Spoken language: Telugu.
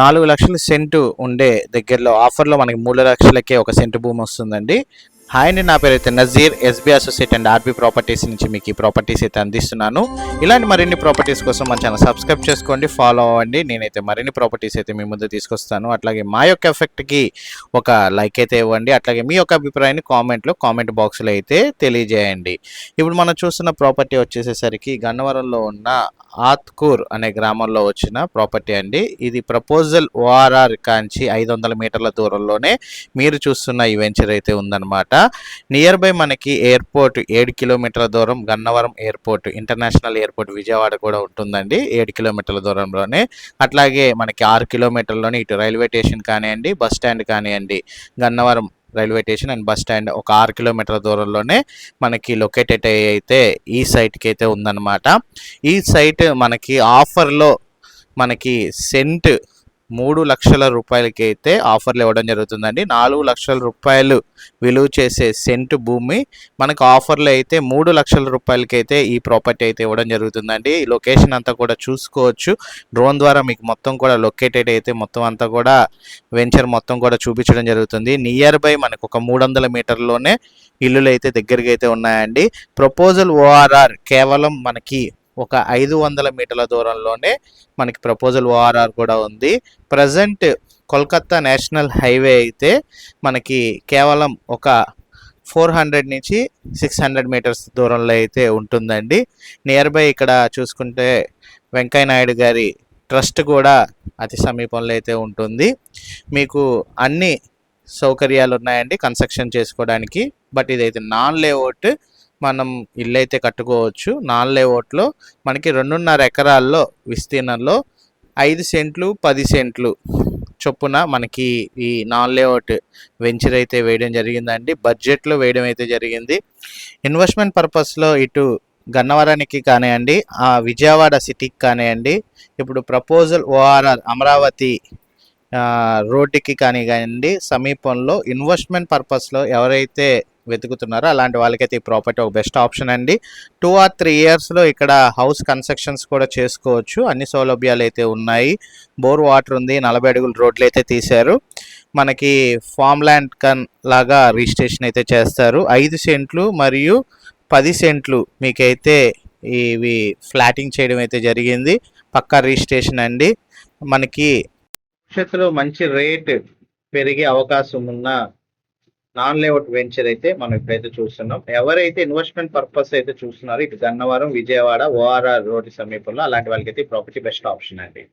నాలుగు లక్షల సెంటు ఉండే దగ్గరలో ఆఫర్లో మనకి మూడు లక్షలకే ఒక సెంటు భూమి వస్తుందండి. హాయ్ అండి నా పేరు అయితే Nazeer SB associate and RB properties నుంచి మీకు ఈ ప్రాపర్టీస్ అయితే అందిస్తున్నాను. ఇలాంటి మరిన్ని ప్రాపర్టీస్ కోసం మన ఛానల్ సబ్స్క్రైబ్ చేసుకోండి ఫాలో అవ్వండి. నేనైతే మరిన్ని ప్రాపర్టీస్ అయితే మీ ముందు తీసుకొస్తాను. అట్లాగే మా యొక్క ఎఫెక్ట్కి ఒక లైక్ అయితే ఇవ్వండి. అట్లాగే మీ యొక్క అభిప్రాయాన్ని కామెంట్లో కామెంట్ బాక్స్లో అయితే తెలియజేయండి. ఇప్పుడు మనం చూస్తున్న ప్రాపర్టీ వచ్చేసేసరికి గన్నవరంలో ఉన్న ఆత్కూర్ అనే గ్రామంలో వచ్చిన ప్రాపర్టీ అండి. ఇది ప్రపోజల్ ఓఆర్ఆర్ కాంచి ఐదు వందల మీటర్ల దూరంలోనే మీరు చూస్తున్న ఈ వెంచర్ అయితే ఉందన్నమాట. నియర్ బై మనకి ఎయిర్పోర్ట్ ఏడు కిలోమీటర్ల దూరం Gannavaram airport international airport Vijayawada కూడా ఉంటుందండి ఏడు కిలోమీటర్ల దూరంలోనే. అట్లాగే మనకి ఆరు కిలోమీటర్లోనే ఇటు రైల్వే స్టేషన్ కానివ్వండి బస్ స్టాండ్ కానివ్వండి Gannavaram railway station and bus stand ఒక ఆరు కిలోమీటర్ల దూరంలోనే మనకి లొకేటెడ్ అయితే ఈ సైట్కి అయితే ఉందన్నమాట. ఈ సైట్ మనకి ఆఫర్లో మనకి సెంట్ మూడు లక్షల రూపాయలకి అయితే ఆఫర్లు ఇవ్వడం జరుగుతుందండి. నాలుగు లక్షల రూపాయలు విలువ చేసే సెంట్ భూమి మనకు ఆఫర్లు అయితే మూడు లక్షల రూపాయలకి అయితే ఈ ప్రాపర్టీ అయితే ఇవ్వడం జరుగుతుందండి. ఈ లొకేషన్ అంతా కూడా చూసుకోవచ్చు. డ్రోన్ ద్వారా మీకు మొత్తం కూడా లొకేటెడ్ అయితే మొత్తం అంతా కూడా వెంచర్ మొత్తం కూడా చూపించడం జరుగుతుంది. నియర్ బై మనకు ఒక మూడు వందల మీటర్లోనే ఇల్లులు అయితే దగ్గరగా అయితే ఉన్నాయండి ప్రపోజల్ ఓఆర్ఆర్ కేవలం మనకి ఒక ఐదు వందల మీటర్ల దూరంలోనే మనకి ప్రపోజల్ ఓఆర్ఆర్ కూడా ఉంది. ప్రజెంట్ కోల్కత్తా నేషనల్ హైవే అయితే మనకి కేవలం ఒక ఫోర్ హండ్రెడ్ నుంచి సిక్స్ హండ్రెడ్ మీటర్స్ దూరంలో అయితే ఉంటుందండి. నియర్ బై ఇక్కడ చూసుకుంటే వెంకయ్య నాయుడు గారి ట్రస్ట్ కూడా అతి సమీపంలో అయితే ఉంటుంది. మీకు అన్ని సౌకర్యాలు ఉన్నాయండి కన్స్ట్రక్షన్ చేసుకోవడానికి. బట్ ఇదైతే నాన్ లేఅవుట్ మనం ఇల్లు అయితే కట్టుకోవచ్చు. నాన్ లేఅవుట్లో మనకి రెండున్నర ఎకరాల్లో విస్తీర్ణంలో ఐదు సెంట్లు పది సెంట్లు చొప్పున మనకి ఈ నాన్ లేఅవుట్ వెంచర్ అయితే వేయడం జరిగిందండి. బడ్జెట్లో వేయడం అయితే జరిగింది. ఇన్వెస్ట్మెంట్ పర్పస్లో ఇటు గన్నవరానికి కానివ్వండి ఆ విజయవాడ సిటీకి కానివ్వండి ఇప్పుడు ప్రపోజల్ ఓఆర్ఆర్ అమరావతి రోడ్డుకి కానివ్వండి సమీపంలో ఇన్వెస్ట్మెంట్ పర్పస్లో ఎవరైతే వెతుకుతున్నారో. అలాంటి వాళ్ళకైతే ఈ ప్రాపర్టీ ఒక బెస్ట్ ఆప్షన్ అండి. టూ ఆర్ త్రీ ఇయర్స్లో ఇక్కడ హౌస్ కన్స్ట్రక్షన్స్ కూడా చేసుకోవచ్చు. అన్ని సౌలభ్యాలు అయితే ఉన్నాయి. బోర్ వాటర్ ఉంది. నలభై అడుగుల రోడ్లు అయితే తీశారు. మనకి ఫామ్ ల్యాండ్ కన్ లాగా రిజిస్ట్రేషన్ అయితే చేస్తారు. ఐదు సెంట్లు మరియు పది సెంట్లు మీకైతే ఇవి ఫ్లాటింగ్ చేయడం అయితే జరిగింది. పక్కా రిజిస్ట్రేషన్ అండి. మనకి భవిష్యత్తులో మంచి రేట్ పెరిగే అవకాశం ఉన్న నాన్ లేఅవుట్ వెంచర్ అయితే మనం ఇప్పుడైతే చూస్తున్నాం. ఎవరైతే ఇన్వెస్ట్మెంట్ పర్పస్ అయితే చూస్తున్నారో ఇటు గన్నవరం విజయవాడ ఓఆర్ఆర్ రోడ్డు సమీపంలో అలాంటి వాళ్ళకి అయితే ప్రాపర్టీ బెస్ట్ ఆప్షన్ అండి.